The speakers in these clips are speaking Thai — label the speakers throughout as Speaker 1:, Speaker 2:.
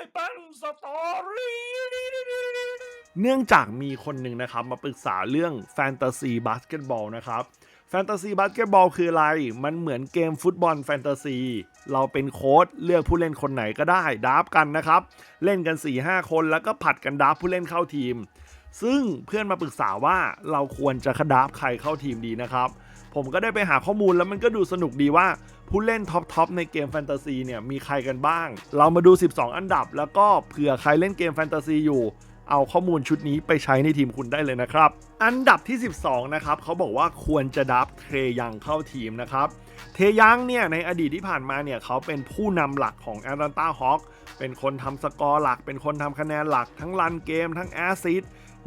Speaker 1: ายเป็นสตอรี่
Speaker 2: เนื่องจากมีคนหนึ่งนะครับ มาปรึกษาเรื่องแฟนตาซีบาสเกตบอลนะครับแฟนตาซีบาสเกตบอลคืออะไร มันเหมือนเกมฟุตบอลแฟนตาซี เราเป็นโค้ดเลือกผู้เล่นคนไหนก็ได้ดับกันนะครับ เล่นกัน 4-5 คนแล้วก็ผัดกันดับผู้เล่นเข้าทีม ซึ่งเพื่อนมาปรึกษาว่าเราควรจะคดับใครเข้าทีมดีนะครับ ผมก็ได้ไปหาข้อมูลแล้วมันก็ดูสนุกดีว่าผู้เล่นท็อปทอปในเกมแฟนตาซีเนี่ยมีใครกันบ้าง เรามาดู 12 อันดับ แล้วก็เผื่อใครเล่นเกมแฟนตาซีอยู่เอาข้อมูลชุดนี้ไปใช้ในทีมคุณได้เลยนะครับ อันดับที่ 12 นะครับเขาบอกว่าควรจะดับเทยังเข้าทีมนะครับ เทยังเนี่ยในอดีตที่ผ่านมาเนี่ยเขาเป็นผู้นำหลักของแอตแลนตาฮอคเป็นคนทำสกอร์หลัก เป็นคนทำคะแนนหลักทั้งรันเกมทั้งแอสซิส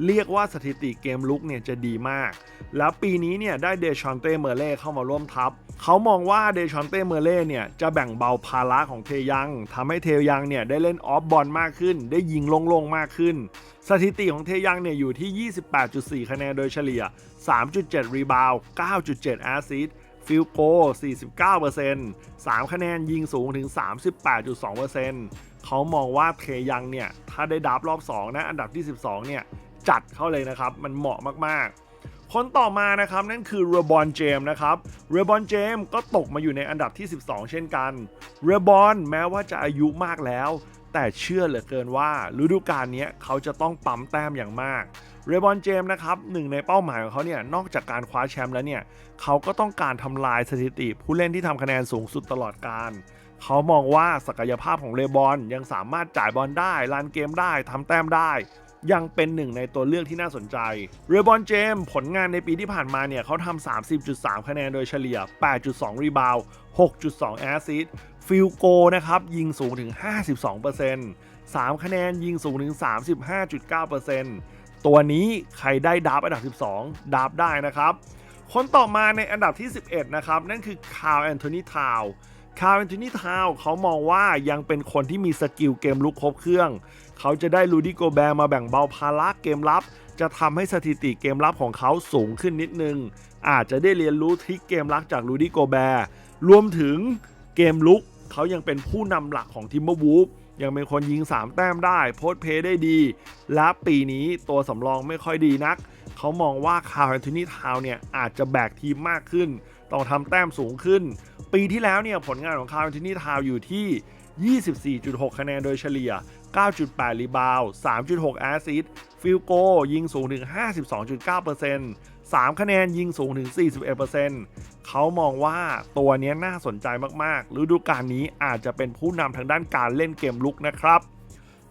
Speaker 2: เรียกว่าสถิติเกมลุกเนี่ยจะดีมาก แล้วปีนี้เนี่ยได้เดชอนเต้เมอร์เล่เข้ามาร่วมทัพ เขามองว่าเดชอนเต้เมอร์เล่เนี่ยจะแบ่งเบาภาระของเทยังทำให้เทยังเนี่ยได้เล่นออฟบอลมากขึ้น ได้ยิงลงๆมากขึ้น สถิติของเทยังเนี่ยอยู่ที่ 28.4 คะแนนโดยเฉลี่ย 3.7 รีบาวด์9.7 แอสซิสฟิลโก 49% 3 คะแนนยิงสูงถึง 38.2%เขามองว่าเทยังเนี่ย ถ้าได้ดับรอบ 2 นะ อันดับที่ 12 เนี่ย จัดเข้าเลยนะครับ มันเหมาะมากๆ คนต่อมานะครับนั่นคือเรบอนเจมนะครับเรบอนเจมก็ตกมาอยู่ในอันดับที่ 12 เช่นกันเรบอนแม้ว่าจะอายุมากแล้ว แต่เชื่อเหลือเกินว่าฤดูกาลนี้เขาจะต้องปั๊มแต้มอย่างมากเรบอนเจมนะครับหนึ่งในเป้าหมายของเขาเนี่ยนอกจากการคว้าแชมป์แล้วเนี่ยเขาก็ต้องการทำลายสถิติผู้เล่นที่ทำคะแนนสูงสุดตลอดการเขามองว่าศักยภาพของเรบอนยังสามารถจ่ายบอลได้รันเกมได้ทำแต้มได้ ยังเป็นหนึ่งในตัวเลือกที่น่าสนใจ เรบอนเจมผลงานในปีที่ผ่านมาเนี่ยเขาทำ30.3 คะแนนโดยเฉลี่ย 8.2 รีบาว 6.2 แอสซิสฟิลโกนะครับ ยิงสูงถึง 52% 3 คะแนนยิงสูงถึง 35.9%ตัวนี้ใครได้ดับอันดับ 12 ดับได้นะครับ คนต่อมาในอันดับที่ 11 นะครับ นั่นคือคาร์ลแอนโทนีทาวคาร์ลแอนโทนีทาวเขามองว่ายังเป็นคนที่มีสกิลเกมลุกครบเครื่องเขาจะได้ลูดี้โกแบร์มาแบ่งเบาภาระเกมรับ จะทำให้สถิติเกมรับของเขาสูงขึ้นนิดนึง อาจจะได้เรียนรู้ทริคเกมรับจากลูดี้โกแบร์รวมถึงเกมลุกเขายังเป็นผู้นำหลักของทิมเบอร์วูฟยังเป็นคนยิง 3 แต้มได้ โพสเพย์ได้ดี และปีนี้ตัวสำรองไม่ค่อยดีนัก เขามองว่าคาร์แอนโทนีทาวเนี่ยอาจจะแบกทีมมากขึ้น ต้องทำแต้มสูงขึ้น ปีที่แล้วเนี่ยผลงานของคาร์แอนโทนีทาวอยู่ที่ 24.6 คะแนนโดยเฉลี่ย 9.8 รีบาว 3.6 แอสซิสฟิลโกยิงสูงถึง 52.9% 3 คะแนนยิงสูงถึง 41%เขามองว่าตัวนี้น่าสนใจมากๆ ฤดูกาลนี้อาจจะเป็นผู้นำทางด้านการเล่นเกมลุกนะครับ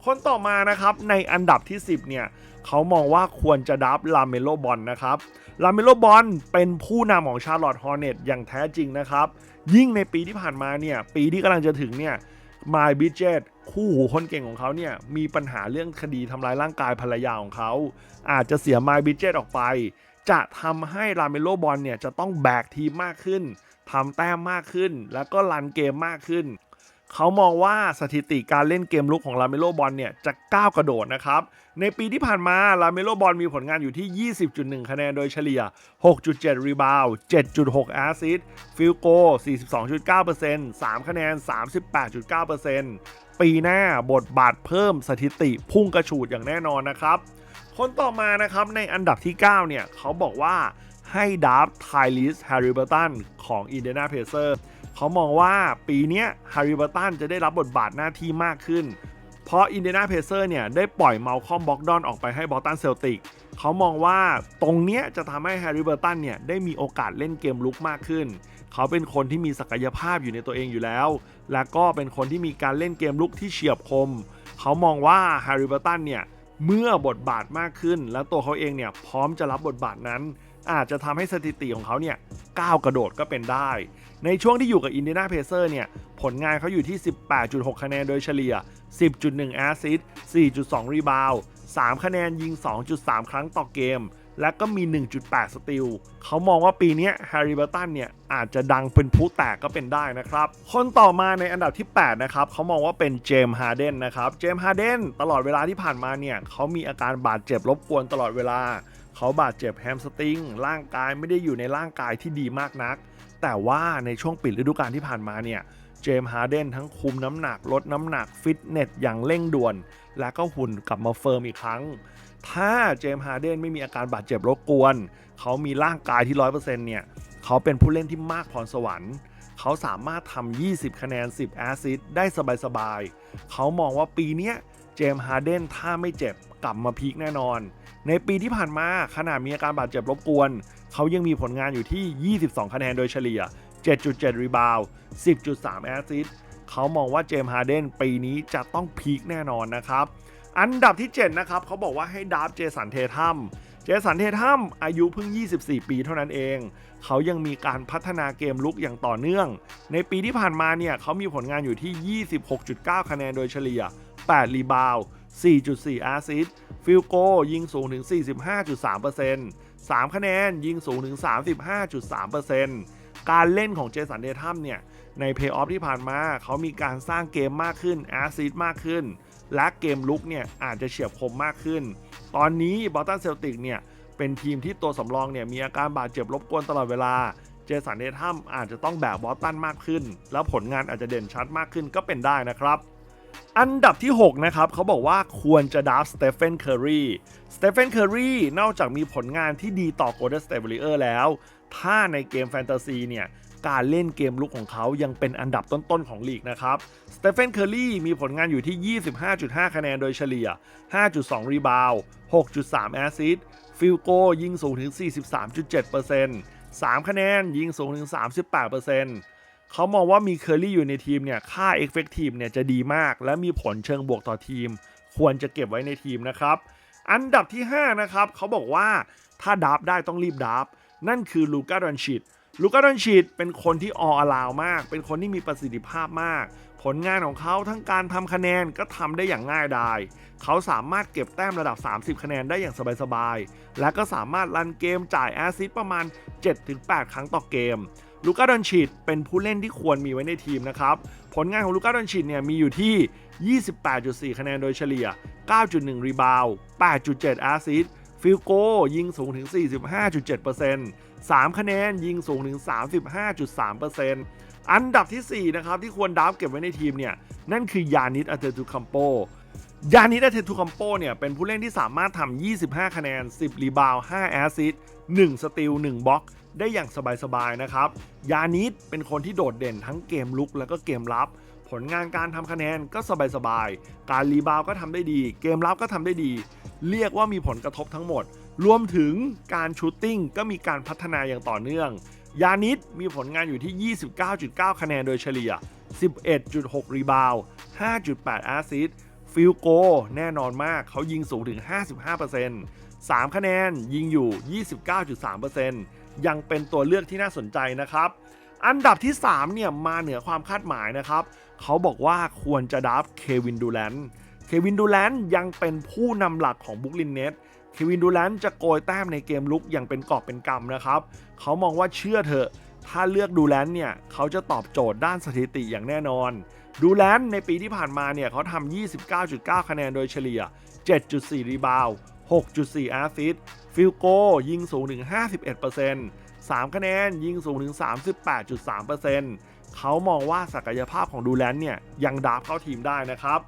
Speaker 2: คนต่อมานะครับในอันดับที่ 10 เนี่ยเขามองว่าควรจะดับลาเมโลบอลนะครับ ลาเมโลบอลเป็นผู้นำของชาร์ลอตฮอร์เน็ตอย่างแท้จริงนะครับ ยิ่งในปีที่ผ่านมาเนี่ย ปีที่กำลังจะถึงเนี่ย มายบิเจตคู่หูคนเก่งของเขาเนี่ยมีปัญหาเรื่องคดีทำร้ายร่างกายภรรยาของเขา อาจจะเสียมายบิเจตออกไป จะทำให้ลาเมโลบอลเนี่ยจะต้องแบกทีมมากขึ้นทำแต้มมากขึ้น แล้วก็รันเกมมากขึ้น เขามองว่าสถิติการเล่นเกมลุกของลาเมโลบอลเนี่ยจะก้าวกระโดดนะครับ ในปีที่ผ่านมาลาเมโลบอลมีผลงานอยู่ที่ 20.1 คะแนนโดยเฉลี่ย 6.7 รีบาว 7.6 แอสซิสฟิลโก 42.9% 3 คะแนน 38.9%ปีหน้าบทบาทเพิ่มสถิติพุ่งกระฉูดอย่างแน่นอนนะครับ คนต่อมานะครับในอันดับที่ 9 เนี่ยเขาบอกว่าให้ดับไทลิสแฮร์ริเบอร์ตันของอินเดียนาเพเซอร์ เขามองว่าปีนี้ฮร์ริเบอร์ตันจะได้รับบทบาทหน้าที่มากขึ้น เพราะอินเดียนาเพเซอร์เนี่ย ได้ปล่อยเมาคอมบ็อกดอนออกไปให้บอสตันเซลติกเขามองว่าตรงเนี้ยจะทำให้แฮร์ริเบอร์ตันเนี่ย ได้มีโอกาสเล่นเกมลุกมากขึ้น เขาเป็นคนที่มีศักยภาพอยู่ในตัวเองอยู่แล้ว และก็เป็นคนที่มีการเล่นเกมลุกที่เฉียบคม เขามองว่าแฮร์ริเบอร์ตันเนี่ยเมื่อบทบาทมากขึ้น และตัวเขาเองเนี่ยพร้อมจะรับบทบาทนั้น อาจจะทำให้สถิติของเขาเนี่ยก้าวกระโดดก็เป็นได้ ในช่วงที่อยู่กับอินเดียนาเพเซอร์เนี่ย ผลงานเขาอยู่ที่ 18.6 คะแนนโดยเฉลี่ย 10.1 แอสซิส4.2 รีบาว3คะแนนยิง 2.3 ครั้งต่อเกม และก็มี 1.8 สติล เขามองว่าปีนี้แฮร์รี่เบอร์ตันเนี่ย อาจจะดังเป็นผู้แตกก็เป็นได้นะครับ คนต่อมาในอันดับที่ 8 นะครับ เขามองว่าเป็นเจมส์ฮาร์เดนนะครับ เจมส์ฮาร์เดนตลอดเวลาที่ผ่านมาเนี่ย เขามีอาการบาดเจ็บรบกวนตลอดเวลา เขาบาดเจ็บแฮมสตริง ร่างกายไม่ได้อยู่ในร่างกายที่ดีมากนัก แต่ว่าในช่วงปิดฤดูกาลที่ผ่านมาเนี่ยเจมส์ฮาร์เดนทั้งคุมน้ำหนักลดน้ำหนักฟิตเนสอย่างเร่งด่วน และก็หุ่นกลับมาเฟิร์มอีกครั้ง ถ้าเจมส์ฮาร์เดนไม่มีอาการบาดเจ็บรบกวน เขามีร่างกายที่ 100%เนี่ย เขาเป็นผู้เล่นที่มากพรสวรรค์ เขาสามารถทำ 20 คะแนน 10 แอสซิสต์ได้สบายๆ เขามองว่าปีนี้เจมส์ฮาร์เดนถ้าไม่เจ็บกลับมาพีคแน่นอน ในปีที่ผ่านมาขนาดมีอาการบาดเจ็บรบกวน เขายังมีผลงานอยู่ที่ 22 คะแนนโดยเฉลี่ย 7.7 รีบาว 10.3 แอสซิสต์เขามองว่าเจมส์ฮาร์เดนปีนี้จะต้องพีคแน่นอนนะครับ อันดับที่ 7 นะครับ เขาบอกว่าให้ดาร์ฟเจสันเททัมเจสันเททัมอายุเพิ่ง 24 ปีเท่านั้นเอง เขายังมีการพัฒนาเกมลุกอย่างต่อเนื่อง ในปีที่ผ่านมาเนี่ยเขามีผลงานอยู่ที่ 26.9 คะแนนโดยเฉลี่ย 8 รีบาว 4.4 แอสซิสต์ ฟิลโกยิงสูงถึง 45.3% 3 คะแนนยิงสูงถึง 35.3%การเล่นของเจสันเททัมเนี่ย ในเพย์ออฟที่ผ่านมาเขามีการสร้างเกมมากขึ้นแอสซิสต์มากขึ้น และเกมลุกเนี่ย อาจจะเฉียบคมมากขึ้น ตอนนี้บอสตันเซลติกเนี่ย เป็นทีมที่ตัวสำรองเนี่ย มีอาการบาดเจ็บรบกวนตลอดเวลาเจสันเดทัมอาจจะต้องแบกบอสตันมากขึ้น แล้วผลงานอาจจะเด่นชัดมากขึ้นก็เป็นได้นะครับ อันดับที่ 6 นะครับ เขาบอกว่าควรจะดับสเตเฟนเคอร์รีสเตเฟนเคอร์รีนอกจากมีผลงานที่ดีต่อโกลเด้นสเตเบลิเออร์แล้ว ถ้าในเกมแฟนตาซีเนี่ยการเล่นเกมลุกของเขายังเป็นอันดับต้นๆของลีกนะครับ สเตเฟน เคอร์รีมีผลงานอยู่ที่ 25.5 คะแนนโดยเฉลี่ย 5.2 รีบาวด์6.3 แอสซิสต์ฟิลโกยิงสูงถึง 43.7% 3 คะแนนยิงสูงถึง 38% เขามองว่ามีเคอร์รี่อยู่ในทีมเนี่ยค่า Effective เนี่ยจะดีมาก และมีผลเชิงบวกต่อทีม ควรจะเก็บไว้ในทีมนะครับ อันดับที่ 5 นะครับเขาบอกว่าถ้าดับได้ต้องรีบดับนั่นคือลูก้าดอนชิดลูก้าดอนชิดเป็นคนที่ออลาวมาก เป็นคนที่มีประสิทธิภาพมาก ผลงานของเขาทั้งการทำคะแนนก็ทำได้อย่างง่ายดาย เขาสามารถเก็บแต้มระดับ 30 คะแนนได้อย่างสบายๆ และก็สามารถรันเกมจ่ายแอสซิสต์ประมาณ 7-8 ครั้งต่อเกม ลูก้าดอนชิดเป็นผู้เล่นที่ควรมีไว้ในทีมนะครับ ผลงานของลูก้าดอนชิดเนี่ยมีอยู่ที่ 28.4 คะแนนโดยเฉลี่ย 9.1 รีบาว 8.7 แอสซิสต์ฟิลโกยิงสูงถึง 45.7% 3 คะแนนยิงสูงถึง 35.3%อันดับที่ 4 นะครับ ที่ควรดับเก็บไว้ในทีมเนี่ย นั่นคือยานิสอาเตตุคัมโปยานิสอาเตตุคัมโปเนี่ย เป็นผู้เล่นที่สามารถทำ25 คะแนน 10 รีบาว 5 แอสซิสต์1สติล1บล็อก ได้อย่างสบายๆนะครับ ยานิสเป็นคนที่โดดเด่นทั้งเกมลุกแล้วก็เกมรับ ผลงานการทำคะแนนก็สบายๆ การรีบาวก็ทำได้ดี เกมรับก็ทำได้ดี เรียกว่ามีผลกระทบทั้งหมด รวมถึงการชูตติ้งก็มีการพัฒนาอย่างต่อเนื่อง ยานิสมีผลงานอยู่ที่ 29.9 คะแนนโดยเฉลี่ย 11.6 รีบาว 5.8 แอสซิสต์ฟิลโกแน่นอนมากเขายิงสูงถึง 55% 3 คะแนนยิงอยู่ 29.3% ยังเป็นตัวเลือกที่น่าสนใจนะครับ อันดับที่ 3 เนี่ย มาเหนือความคาดหมายนะครับ เขาบอกว่าควรจะดับเควินดูแลนเควินดูแลนยังเป็นผู้นำหลักของบุกลินเนตเควินดูแลนจะโกยแต้มในเกมลุกอย่างเป็นกอบเป็นกำนะครับ เขามองว่าเชื่อเถอะ ถ้าเลือกดูแลนเนี่ย เขาจะตอบโจทย์ด้านสถิติอย่างแน่นอน ดูแลนในปีที่ผ่านมาเนี่ยเขาทำ29.9 คะแนนโดยเฉลี่ย 7.4 รีบาวด์6.4 แอสซิสต์ ฟิลโกยิงสูงถึง 51% 3 คะแนนยิงสูงถึง 38.3%เขามองว่าศักยภาพของดูแลนเนี่ยยังดาร์ฟเข้าทีมได้นะครับ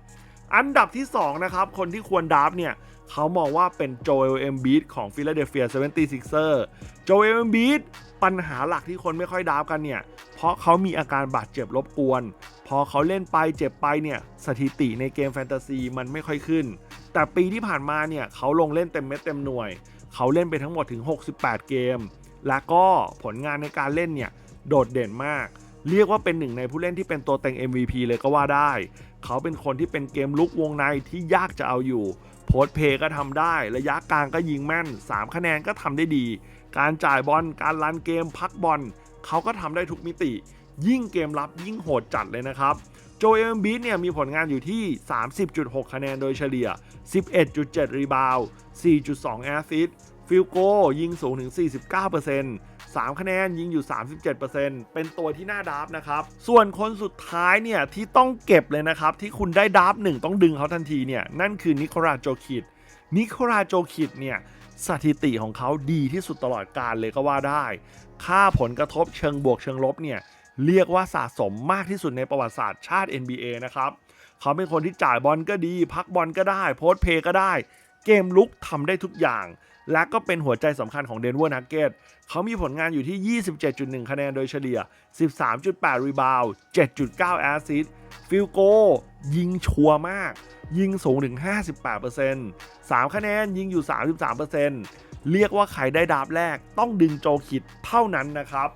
Speaker 2: อันดับที่ 2 นะครับ คนที่ควรดาร์ฟเนี่ยเขามองว่าเป็นโจเอลเอมบีดของฟิลาเดลเฟีย 76ers โจเอลเอมบีดปัญหาหลักที่คนไม่ค่อยดาร์ฟกันเนี่ย เพราะเขามีอาการบาดเจ็บรบกวน พอเขาเล่นไปเจ็บไปเนี่ยสถิติในเกมแฟนตาซีมันไม่ค่อยขึ้น แต่ปีที่ผ่านมาเนี่ยเขาลงเล่นเต็มเม็ดเต็มหน่วย เขาเล่นไปทั้งหมดถึง 68 เกม และก็ผลงานในการเล่นเนี่ยโดดเด่นมาก เรียกว่าเป็นหนึ่งในผู้เล่นที่เป็นตัวเต็ง MVP เลยก็ว่าได้ เขาเป็นคนที่เป็นเกมลุกวงในที่ยากจะเอาอยู่โพสเพย์ก็ทำได้ ระยะกลางก็ยิงแม่น 3 คะแนนก็ทำได้ดี การจ่ายบอล การลันเกม พักบอล เขาก็ทำได้ทุกมิติ ยิ่งเกมรับยิ่งโหดจัดเลยนะครับโจเอลบีเนี่ยมีผลงานอยู่ที่ 30.6 คะแนนโดยเฉลี่ย 11.7 รีบาวด์4.2 แอสซิสต์ฟิลโกยิงสูงถึง 49% 3 คะแนนยิงอยู่ 37%เป็นตัวที่น่าดับนะครับ ส่วนคนสุดท้ายเนี่ยที่ต้องเก็บเลยนะครับ ที่คุณได้ดับหนึ่งต้องดึงเขาทันทีเนี่ย นั่นคือนิโคลาโจคิด นิโคลาโจคิดเนี่ย สถิติของเขาดีที่สุดตลอดการเลยก็ว่าได้ ค่าผลกระทบเชิงบวกเชิงลบเนี่ย เรียกว่าสะสมมากที่สุดในประวัติศาสตร์ชาติ NBA นะครับ เขาเป็นคนที่จ่ายบอลก็ดี พักบอลก็ได้ โพสเพย์ก็ได้ เกมลุกทำได้ทุกอย่าง และก็เป็นหัวใจสำคัญของเดนเวอร์นักเก็ตเขามีผลงานอยู่ที่ 27.1 คะแนนโดยเฉลี่ย 13.8 รีบาวด์7.9 แอสซิสต์ฟิลโก ยิงชัวร์มาก ยิงสูงถึง 58% 3 คะแนนยิงอยู่ 33%เรียกว่าใครได้ดาบแรกต้องดึงโจคิดเท่านั้นนะครับ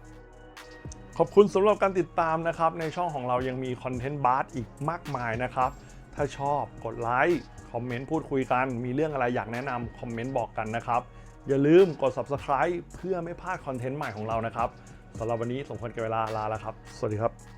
Speaker 2: ขอบคุณสำหรับการติดตามนะครับ ในช่องของเรายังมีคอนเทนต์บาร์อีกมากมายนะครับ ถ้าชอบกดไลค์คอมเมนต์พูดคุยกัน มีเรื่องอะไรอยากแนะนำคอมเมนต์บอกกันนะครับ อย่าลืมกด subscribe เพื่อไม่พลาดคอนเทนต์ใหม่ของเรานะครับสำหรับวันนี้สมควรกับเวลาลาแล้วครับ สวัสดีครับ